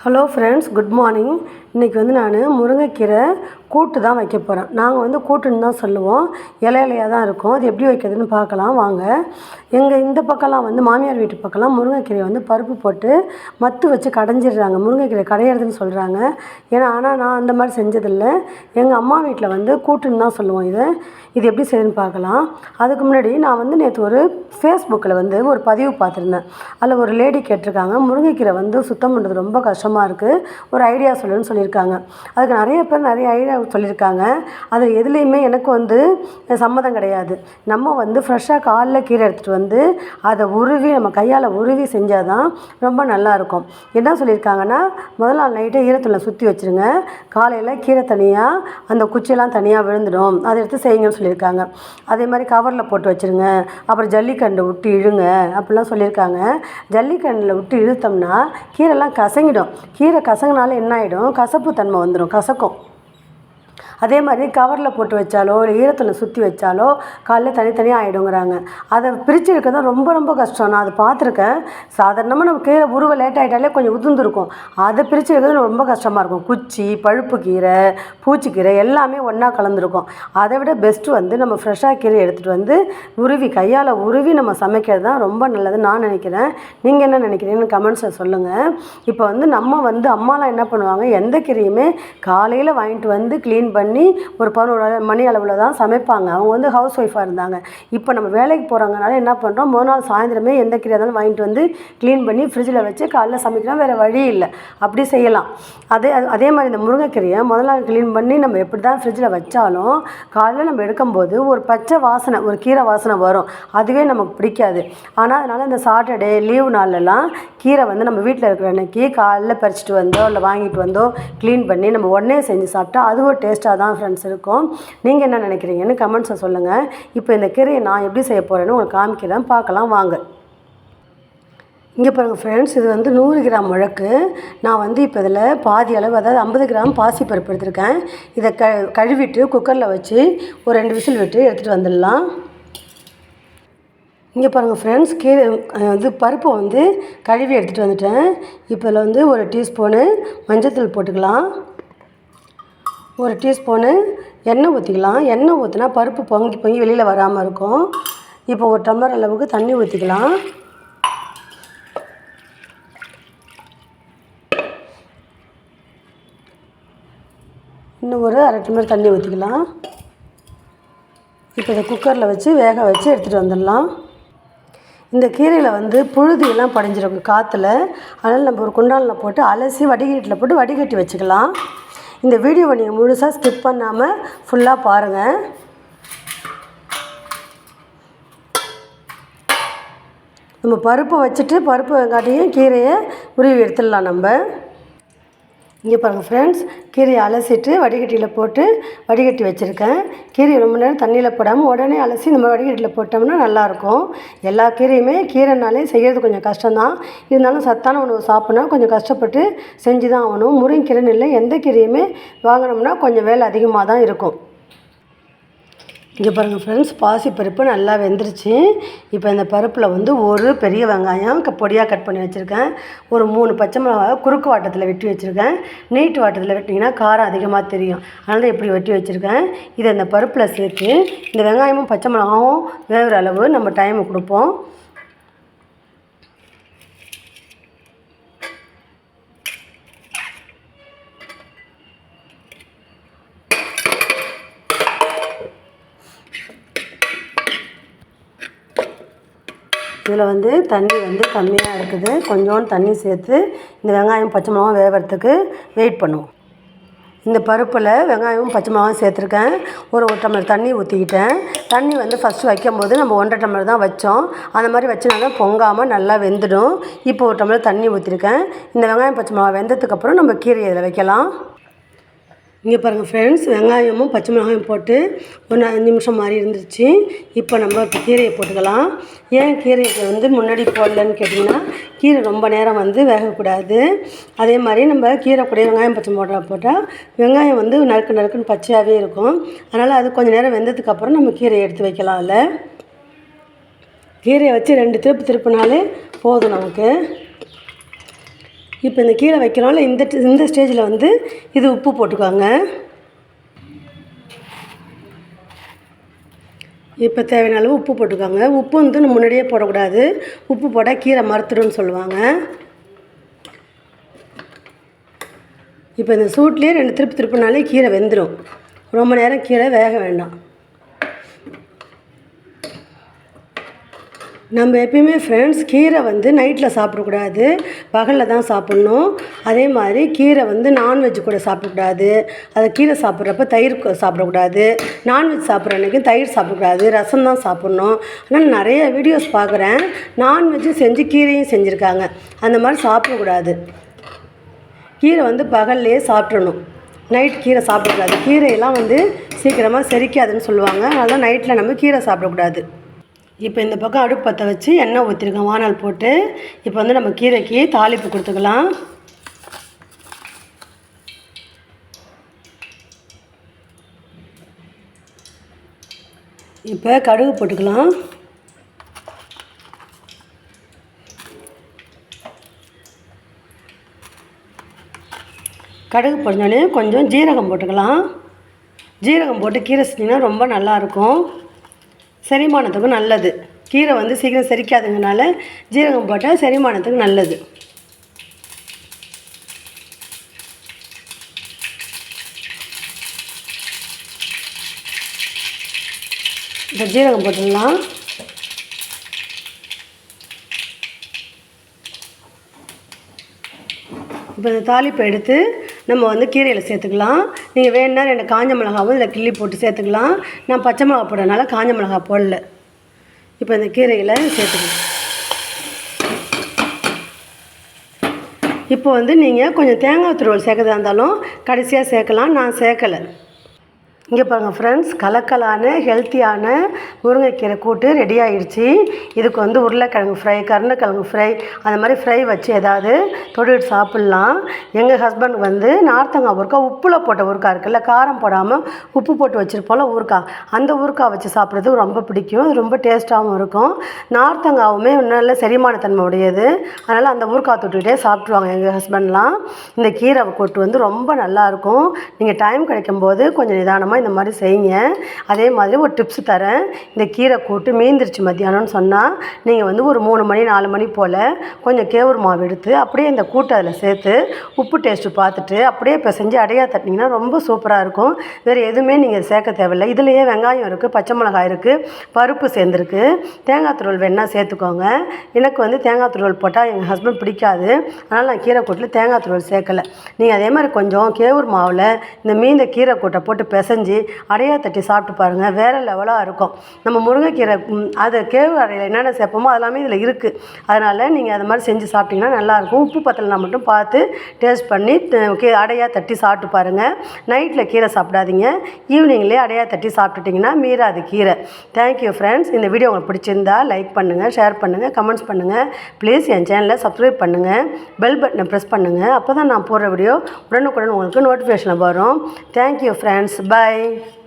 Hello friends good morning இன்றைக்கி வந்து நான் முருங்கைக்கீரை கூட்டு தான் வைக்க போகிறேன் நாங்கள் வந்து கூட்டுன்னு தான் சொல்லுவோம். இலை இலையாக தான் இருக்கும். அது எப்படி வைக்கிறதுன்னு பார்க்கலாம். வாங்க. எங்கள் இந்த பக்கம்லாம் வந்து மாமியார் வீட்டு பக்கம்லாம் முருங்கைக்கீரையை வந்து பருப்பு போட்டு மத்து வச்சு கடைஞ்சிடுறாங்க. முருங்கைக்கீரை கடையிறதுன்னு சொல்கிறாங்க ஏன்னா ஆனால் நான் அந்த மாதிரி செஞ்சதில்லை. எங்கள் அம்மா வீட்டில் வந்து கூட்டுன்னு தான் சொல்லுவோம் இதை. இது எப்படி செய்யுதுன்னு பார்க்கலாம். அதுக்கு முன்னாடி நான் வந்து நேற்று ஒரு ஃபேஸ்புக்கில் வந்து ஒரு பதிவு பார்த்துருந்தேன். அதில் ஒரு லேடி கேட்டிருக்காங்க. முருங்கைக்கீரை வந்து சுத்தம் பண்ணுறது ரொம்ப கஷ்டம். கஷ்டமாக இருக்குது ஒரு ஐடியா சொல்லுன்னு சொல்லியிருக்காங்க. அதுக்கு நிறைய பேர் நிறைய ஐடியா சொல்லியிருக்காங்க. அது எதுலேயுமே எனக்கு வந்து சம்மதம் கிடையாது. நம்ம வந்து ஃப்ரெஷ்ஷாக காலைல கீரை எடுத்துகிட்டு வந்து அதை உருவி நம்ம கையால் உருவி செஞ்சால் தான் ரொம்ப நல்லாயிருக்கும் என்ன சொல்லியிருக்காங்கன்னா முதல் நாள் நைட்டே ஈரத்தில் சுற்றி வச்சுருங்க. காலையில் கீரை தனியாக அந்த குச்சியெல்லாம் தனியாக விழுந்துடும். அதை எடுத்து செய்யுங்கன்னு சொல்லியிருக்காங்க. அதே மாதிரி கவரில் போட்டு வச்சுருங்க. அப்புறம் ஜல்லிக்கண்டை விட்டு இழுங்க. அப்படிலாம் சொல்லியிருக்காங்க. ஜல்லிக்கண்ணில் விட்டு இழுத்தோம்னா கீரைலாம் கசங்கிடும். கீரை கசங்கினாலே என்ன ஆகிடும் கசப்பு தன்மை வந்துடும் கசக்கும். அதே மாதிரி கவரில் போட்டு வச்சாலோ இல்லை ஈரத்தில் சுற்றி வச்சாலோ காலைல தனித்தனியாக ஆகிடுங்கிறாங்க அதை பிரித்து இருக்கிறது தான் ரொம்ப ரொம்ப கஷ்டம். நான் அதை பார்த்துருக்கேன். சாதாரணமாக நம்ம கீரை உருவ லேட் ஆகிட்டாலே கொஞ்சம் உதிர்ந்துருக்கும். அதை பிரித்து இருக்கிறது ரொம்ப கஷ்டமாக இருக்கும். குச்சி பழுப்பு கீரை பூச்சிக்கீரை எல்லாமே ஒன்றா கலந்துருக்கும். அதை விட பெஸ்ட்டு வந்து நம்ம ஃப்ரெஷ்ஷாக கீரை எடுத்துகிட்டு வந்து உருவி கையால் உருவி நம்ம சமைக்கிறது தான் ரொம்ப நல்லதுன்னு நான் நினைக்கிறேன். நீங்கள் என்ன நினைக்கிறீங்கன்னு கமெண்ட்ஸில் சொல்லுங்கள் இப்போ வந்து நம்ம வந்து அம்மாலாம் என்ன பண்ணுவாங்க? எந்த கீரையுமே காலையில் வாங்கிட்டு வந்து க்ளீன் பண்ணி ஒரு பதினோரு மணி அளவில் தான் சமைப்பாங்க. அவங்க வந்து ஹவுஸ் ஒய்ஃபாக இருந்தாங்க. இப்போ நம்ம வேலைக்கு போகிறாங்கனால என்ன பண்ணுறோம் முதல் நாள் சாயந்தரமே எந்த கீரை இருந்தாலும் வாங்கிட்டு வந்து க்ளீன் பண்ணி ஃப்ரிட்ஜில் வச்சு காலைல சமைக்கிறோம் வேறு வழி இல்லை. அப்படி செய்யலாம். அதே அதே மாதிரி இந்த முருங்கைக்கீரையை முதல் நாள் க்ளீன் பண்ணி நம்ம எப்படி தான் ஃப்ரிட்ஜில் வச்சாலும் காலையில் நம்ம எடுக்கும்போது ஒரு பச்சை வாசனை ஒரு கீரை வாசனை வரும். அதுவே நமக்கு பிடிக்காது. ஆனால் அதனால் இந்த சாட்டர்டே லீவு நாள்லலாம் கீரை வந்து நம்ம வீட்டில் இருக்கிற அன்னைக்கு காலைல பறிச்சிட்டு வந்தோ இல்லை வாங்கிட்டு வந்தோ க்ளீன் பண்ணி நம்ம உடனே செஞ்சு சாப்பிட்டா அதுவும் டேஸ்ட்டாக தான் தான் ஃப்ரெண்ட்ஸ் இருக்கும். நீங்கள் என்ன நினைக்கிறீங்கன்னு கமெண்ட்ஸை சொல்லுங்கள் இப்போ இந்த கீரையை நான் எப்படி செய்ய போகிறேன்னு உங்களுக்கு காமிக்கிறேன். பார்க்கலாம் வாங்க. இங்கே பாருங்கள் ஃப்ரெண்ட்ஸ் இது வந்து நூறு கிராம் முழக்கு. நான் வந்து இப்போ இதில் பாதி அளவு அதாவது ஐம்பது கிராம் பாசி பருப்பு எடுத்திருக்கேன். இதை க கழுவிட்டு குக்கரில் வச்சு ஒரு ரெண்டு விசில் விட்டு எடுத்துகிட்டு வந்துடலாம். இங்கே பாருங்கள் ஃப்ரெண்ட்ஸ் கீரை இது பருப்பை வந்து கழுவி எடுத்துகிட்டு வந்துட்டேன். இப்போ இதில் வந்து ஒரு டீஸ்பூனு மஞ்சத்தூள் போட்டுக்கலாம். ஒரு டீஸ்பூனு எண்ணெய் ஊற்றிக்கலாம் எண்ணெய் ஊற்றினா பருப்பு பொங்கி பொங்கி வெளியில் வராமல் இருக்கும். இப்போ ஒரு டம்ளர் அளவுக்கு தண்ணி ஊற்றிக்கலாம் இன்னும் ஒரு அரை டம்ளர் தண்ணி ஊற்றிக்கலாம் இப்போ இதை குக்கரில் வச்சு வேக வச்சு எடுத்துகிட்டு வந்துடலாம். இந்த கீரையில் வந்து புழுதியெல்லாம் படிஞ்சிருக்கும் காற்றுல அதனால் நம்ம ஒரு குண்டானில் போட்டு அலசி வடிகட்டியில் போட்டு வடிகட்டி வச்சுக்கலாம். இந்த வீடியோவை நீங்கள் முழுசாக ஸ்கிப் பண்ணாமல் ஃபுல்லாக பாருங்கள் நம்ம பருப்பை வச்சுட்டு பருப்பு வெங்காட்டியும் கீரையை உருவி எடுத்துடலாம் நம்ம. இங்கே பாருங்கள் ஃப்ரெண்ட்ஸ் கீரையை அலசிட்டு வடிகட்டியில் போட்டு வடிகட்டி வச்சுருக்கேன். கீரையை ரொம்ப நேரம் தண்ணியில் போடாமல் உடனே அலசி நம்ம வடிகட்டியில் போட்டோம்னா நல்லாயிருக்கும். எல்லா கீரையுமே கீரைனாலே செய்கிறது கொஞ்சம் கஷ்டம்தான். இருந்தாலும் சத்தான உணவு சாப்பிட்னா கொஞ்சம் கஷ்டப்பட்டு செஞ்சு தான் ஆகணும் முருங்கீரைன்னு இல்லை எந்த கீரையுமே வாங்கினோம்னா கொஞ்சம் வேலை அதிகமாக தான் இருக்கும். இங்கே பாருங்கள் ஃப்ரெண்ட்ஸ் பாசிப்பருப்பு நல்லா வெந்துருச்சு. இப்போ இந்த பருப்பில் வந்து ஒரு பெரிய வெங்காயம் பொடியாக கட் பண்ணி வச்சுருக்கேன். ஒரு மூணு பச்சை மிளகாய் குறுக்கு வாட்டத்தில் வெட்டி வச்சுருக்கேன். நீட்டு வாட்டத்தில் வெட்டிங்கன்னா காரம் அதிகமாக தெரியும். அதனால் இப்படி வெட்டி வச்சுருக்கேன். இதை இந்த பருப்பில் சேர்த்து இந்த வெங்காயமும் பச்சை மிளகாவும் வேகிற அளவு நம்ம டைம் கொடுப்போம். இதில் வந்து தண்ணி வந்து கம்மியாக இருக்குது. கொஞ்சோண்டு தண்ணி சேர்த்து இந்த வெங்காயம் பச்சை மிளகாய் வேகிறதுக்கு வெயிட் பண்ணுவோம். இந்த பருப்பில் வெங்காயமும் பச்சை மிளகாயும் சேர்த்துருக்கேன். ஒரு ஒரு டம்ளர் தண்ணி ஊற்றிக்கிட்டேன் தண்ணி வந்து ஃபஸ்ட்டு வைக்கும் போது நம்ம ஒன்றரை டம்ளர் தான் வச்சோம். அந்த மாதிரி வச்சனால பொங்காமல் நல்லா வெந்துடும். இப்போ ஒரு டம்ளர் தண்ணி ஊற்றிருக்கேன் இந்த வெங்காயம் பச்சை மிளகாய் வெந்ததுக்கப்புறம் நம்ம கீரை இதில் வைக்கலாம். இங்கே பாருங்கள் ஃப்ரெண்ட்ஸ் வெங்காயமும் பச்சை மிளகாயும் போட்டு ஒரு அஞ்சு நிமிஷம் மாதிரி இருந்துச்சு இப்போ நம்ம இப்போ கீரையை போட்டுக்கலாம். ஏன் கீரையை வந்து முன்னாடி போடலன்னு கேட்டிங்கன்னா கீரை ரொம்ப நேரம் வந்து வேகக்கூடாது. அதே மாதிரி நம்ம கீரை கூட வெங்காயம் பச்சை போட்டால் போட்டால் வெங்காயம் வந்து நறுக்கு நறுக்குன்னு பச்சையாகவே இருக்கும். அதனால் அது கொஞ்சம் நேரம் வெந்ததுக்கப்புறம் நம்ம கீரையை எடுத்து வைக்கலாம் அதில் கீரையை வச்சு ரெண்டு திருப்பு திருப்பினாலே போதும் நமக்கு. இப்போ இந்த கீரை வைக்கிறோம்ல இந்த இந்த ஸ்டேஜில் வந்து இது உப்பு போட்டுக்கோங்க. இப்போ தேவையான அளவு உப்பு போட்டுக்கோங்க. உப்பு வந்து நம்ம முன்னாடியே போடக்கூடாது. உப்பு போட்டால் கீரை மறுத்துடும்னு சொல்லுவாங்க. இப்போ இந்த சூட்லேயே ரெண்டு திருப்பு திருப்பினாலே கீரை வெந்துடும் ரொம்ப நேரம் கீரை வேக வேண்டாம். நம்ம எப்பயுமே ஃப்ரெண்ட்ஸ் கீரை வந்து நைட்டில் சாப்பிடக்கூடாது. பகலில் தான் சாப்பிட்ணும். அதே மாதிரி கீரை வந்து நான்வெஜ் கூட சாப்பிடக்கூடாது. அதை கீரை சாப்பிட்றப்ப தயிர் சாப்பிடக்கூடாது. நான்வெஜ் சாப்பிட்ற அன்றைக்கி தயிர் சாப்பிடக்கூடாது. ரசம் தான் சாப்பிட்ணும். ஆனால் நிறைய வீடியோஸ் பார்க்குறேன். நான்வெஜ்ஜும் செஞ்சு கீரையும் செஞ்சுருக்காங்க. அந்த மாதிரி சாப்பிடக்கூடாது. கீரை வந்து பகல்லையே சாப்பிட்றணும் நைட் கீரை சாப்பிடக்கூடாது. கீரையெல்லாம் வந்து சீக்கிரமாக செரிக்காதுன்னு சொல்லுவாங்க. அதனால் நைட்டில் நம்ம கீரை சாப்பிடக்கூடாது. இப்போ இந்த பக்கம் அடுப்பு பற்ற வச்சு எண்ணெய் ஊற்றிருக்கோம் வானல் போட்டு. இப்போ வந்து நம்ம கீரைக்கு தாளிப்பு கொடுத்துக்கலாம். இப்போ கடுகு போட்டுக்கலாம். கடுகு போட்டோடனே கொஞ்சம் ஜீரகம் போட்டுக்கலாம். ஜீரகம் போட்டு கீரை செஞ்சிங்கன்னா ரொம்ப நல்லாயிருக்கும் செரிமானத்துக்கும் நல்லது. கீரை வந்து சீக்கிரம் செரிக்காதுங்கனால ஜீரகம் போட்டால் செரிமானத்துக்கு நல்லது. இப்போ ஜீரகம் போட்டுடலாம். இப்போ இந்த தாளிப்பை எடுத்து நம்ம வந்து கீரையில் சேர்த்துக்கலாம். நீங்கள் வேணுன்னா ரெண்டு காஞ்ச மிளகாவும் இதில் கிள்ளி போட்டு சேர்த்துக்கலாம். நான் பச்சை மிளகா போடுறதுனால காஞ்ச மிளகா போடல. இப்போ இந்த கீரையில் சேர்த்துக்கலாம். இப்போ வந்து நீங்கள் கொஞ்சம் தேங்காய் துருவல் சேர்க்கறதா இருந்தாலும் கடைசியாக சேர்க்கலாம். நான் சேர்க்கலை. இங்கே பாருங்கள் ஃப்ரெண்ட்ஸ் கலக்கலான ஹெல்த்தியான முருங்கைக்கீரை கூட்டு ரெடி ஆயிடுச்சு. இதுக்கு வந்து உருளைக்கிழங்கு ஃப்ரை கருணக்கிழங்கு ஃப்ரை அந்த மாதிரி ஃப்ரை வச்சு ஏதாவது தொட்டுட்டு சாப்பிட்லாம். எங்கள் ஹஸ்பண்ட் வந்து நார்த்தங்காய் ஊறுக்காய் உப்பில் போட்ட ஊறுக்காய் இருக்குல்ல காரம் போடாமல் உப்பு போட்டு வச்சுருப்போம்ல ஊறுக்காய் அந்த ஊறுக்காய் வச்சு சாப்பிட்றது ரொம்ப பிடிக்கும். ரொம்ப டேஸ்ட்டாகவும் இருக்கும். நார்த்தங்காவுமே நல்ல செரிமானத்தன்மை உடையது. அதனால் அந்த ஊறுக்காய் தொட்டுக்கிட்டே சாப்பிட்ருவாங்க எங்கள் ஹஸ்பண்ட்லாம் இந்த கீரை கூட்டு வந்து ரொம்ப நல்லாயிருக்கும் நீங்கள் டைம் கிடைக்கும்போது கொஞ்சம் நிதானமாக இந்த மாதிரி செய்யுங்க. அதே மாதிரி ஒரு டிப்ஸ் தரேன். இந்த கீரை கூட்டு மீந்திருச்சு மத்தியானம்னு சொன்னால் நீங்கள் வந்து ஒரு மூணு மணி நாலு மணி போல் கொஞ்சம் கேவுரு மாவு எடுத்து அப்படியே இந்த கூட்டை அதில் சேர்த்து உப்பு டேஸ்ட்டு பார்த்துட்டு அப்படியே பிசைஞ்சு அடையா தட்டினீங்கன்னா ரொம்ப சூப்பராக இருக்கும். வேறு எதுவுமே நீங்கள் சேர்க்க தேவையில்லை. இதுலேயே வெங்காயம் இருக்குது பச்சை மிளகாய் இருக்குது பருப்பு சேர்ந்துருக்கு. தேங்காய் துருவல் வேணால் சேர்த்துக்கோங்க. எனக்கு வந்து தேங்காய் துருவல் போட்டால் எங்கள் ஹஸ்பண்ட் பிடிக்காது. அதனால் நான் கீரை கூட்டில் தேங்காய் துருவல் சேர்க்கலை. நீங்கள் அதே மாதிரி கொஞ்சம் கேவுர் மாவில் இந்த மீந்த கீரை கூட்டை போட்டு பிசைஞ்சு அடையா தட்டி சாப்பிட்டு பாருங்கள் வேறு லெவலாக இருக்கும். நம்ம முருங்கைக்கீரை அதை அது அடையில் என்னென்ன சேர்ப்போமோ அதெல்லாமே இதில் இருக்குது அதனால் நீங்கள் அது மாதிரி செஞ்சு சாப்பிட்டிங்கன்னா நல்லாயிருக்கும் உப்பு பத்தலைனா மட்டும் பார்த்து டேஸ்ட் பண்ணி கே அடையாக அடையா தட்டி சாப்பிட்டு பாருங்கள் நைட்டில் கீரை சாப்பிடாதீங்க. ஈவினிங்லேயே அடையா தட்டி சாப்பிட்டுட்டிங்கன்னா மீறாது கீரை. தேங்க்யூ ஃப்ரெண்ட்ஸ் இந்த வீடியோ உங்களுக்கு பிடிச்சிருந்தா லைக் பண்ணுங்கள் ஷேர் பண்ணுங்கள் கமெண்ட்ஸ் பண்ணுங்கள் ப்ளீஸ் என் சேனலை சப்ஸ்கிரைப் பண்ணுங்கள் பெல் பட்டனை ப்ரெஸ் பண்ணுங்கள் அப்போ தான் நான் போடுற வீடியோ உடனுக்குடன் உங்களுக்கு நோட்டிஃபிகேஷனில் வரும். Thank you friends Bye.